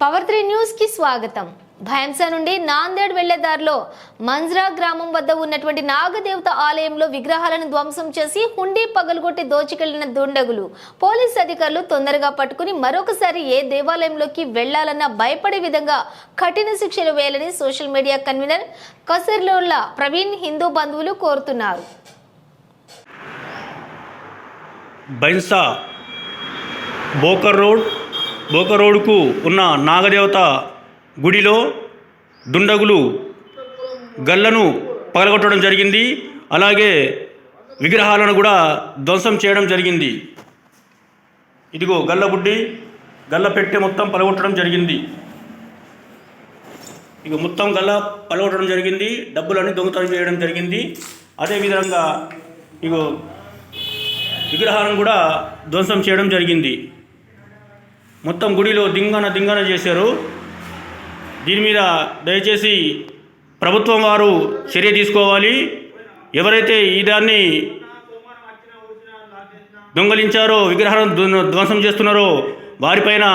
Power three న్యూస్కి స్వాగతం. భయంస నుండి నాందేడ్ వెళ్ళే దారిలో మంజ్రా గ్రామం వద్ద ఉన్నటువంటి నాగదేవత ఆలయంలో విగ్రహాలను ధ్వంసం చేసి హుండీ పగలగొట్టి దోచుకెళ్ళిన దుండగులు. పోలీస్ అధికారులు తొందరగా పట్టుకుని మరొకసారి ఏ దేవాలయంలోకి వెళ్ళాలన్నా భయపడే విధంగా కఠిన శిక్షలు వేయాలని social media convener Kasarlolla Praveen Hindu బంధువులు కోరుతున్నారు. బైన్సా బోకర్ రోడ్ బోకర్ ఉన్న నాగదేవత గుడిలో దుండగులు గల్లను పగలగొట్టడం జరిగింది. అలాగే విగ్రహాలను కూడా ధ్వంసం చేయడం జరిగింది. ఇదిగో గల్లబుడ్డి గల్ల పెట్టె మొత్తం పలగొట్టడం జరిగింది. ఇక మొత్తం గల్ల పలగొట్టడం జరిగింది. డబ్బులన్నీ దొంగతనం చేయడం జరిగింది. అదేవిధంగా ఇగో విగ్రహాలను కూడా ధ్వంసం చేయడం జరిగింది. మొత్తం గుడిలో దింగన దింగన చేశారు. దీని మీద దయచేసి ప్రభుత్వం వారు చర్య తీసుకోవాలి. ఎవరైతే ఈ దాన్ని దొంగలించారో విగ్రహాలను ధ్వంసం చేస్తున్నారో వారిపైన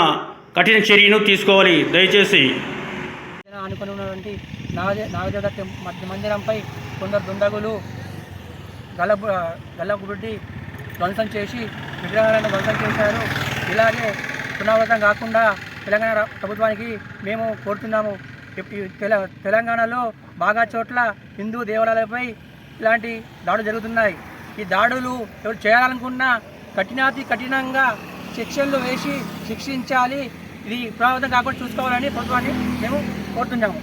కఠిన చర్యను తీసుకోవాలి. దయచేసి. పక్కన ఉన్నటువంటి నాగదే నాగదేవత మధ్య మందిరంపై కొందరు దుండగులు గల్లబు గల్లబుడ్డి ధ్వంసం చేసి విగ్రహాలను ధ్వంసం చేశారు. ఇలాగే పునరావృతం కాకుండా తెలంగాణ ప్రభుత్వానికి మేము కోరుతున్నాము. తెల తెలంగాణలో బాగా చోట్ల హిందూ దేవాలయాలపై ఇలాంటి దాడులు జరుగుతున్నాయి. ఈ దాడులు ఎవరు చేయాలనుకున్నా కఠినాతి కఠినంగా శిక్షలు వేసి శిక్షించాలి. ఇది పునరావృతం కాకుండా చూసుకోవాలని ప్రభుత్వాన్ని మేము కోరుతున్నాము.